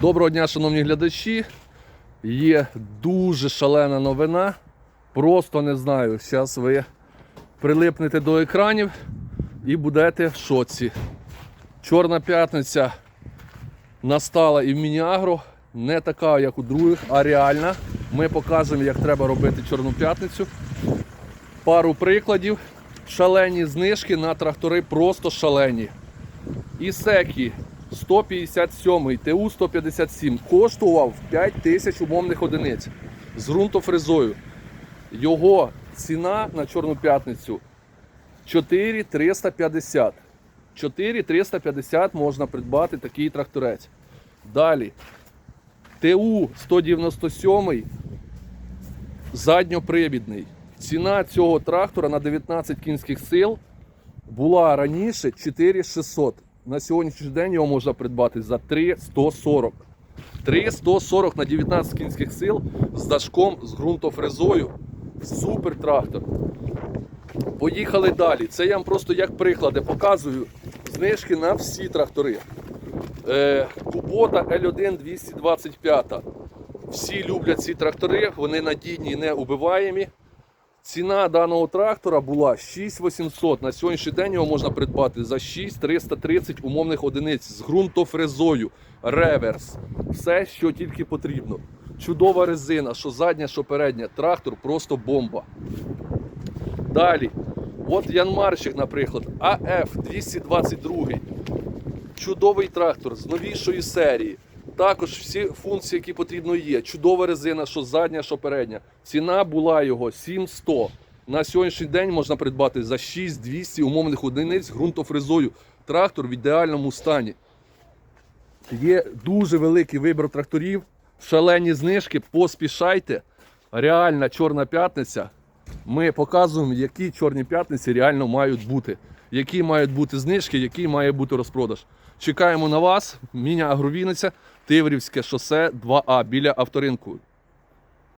Доброго дня, шановні глядачі. Є дуже шалена новина. Просто не знаю. Зараз ви прилипнете до екранів і будете в шоці. Чорна п'ятниця настала і в Мініагро. Не така, як у других, а реальна. Ми покажемо, як треба робити Чорну п'ятницю. Пару прикладів. Шалені знижки на трактори, просто шалені. Ісекі 157 ТУ 157 коштував 5 тисяч умовних одиниць з ґрунтофрезою. Його ціна на Чорну п'ятницю 4350. 4350 можна придбати такий тракторець. Далі. ТУ 197 задньопривідний. Ціна цього трактора на 19 кінських сил була раніше 4600. На сьогоднішній день його можна придбати за 3140. 3140 на 19 кінських сил з дашком, з ґрунтофрезою. Супер трактор. Поїхали далі. Це я вам просто як приклади показую знижки на всі трактори. Е, Кубота L1 225. Всі люблять ці трактори, вони надійні, не убиваємі. Ціна даного трактора була 6800. На сьогоднішній день його можна придбати за 6330 умовних одиниць з ґрунтофрезою, реверс. Все, що тільки потрібно. Чудова резина, що задня, що передня. Трактор просто бомба. Далі. От Янмарщик, наприклад, АФ 222. Чудовий трактор з новішої серії. Також всі функції, які потрібно є. Чудова резина, що задня, що передня. Ціна була його 7100. На сьогоднішній день можна придбати за 6200 умовних одиниць ґрунтофрезою. Трактор в ідеальному стані. Є дуже великий вибір тракторів, шалені знижки, поспішайте. Реальна чорна п'ятниця. Ми показуємо, які чорні п'ятниці реально мають бути. Які мають бути знижки, який має бути розпродаж. Чекаємо на вас. Міня Агровіниця, Тиврівське шосе 2А біля авторинку.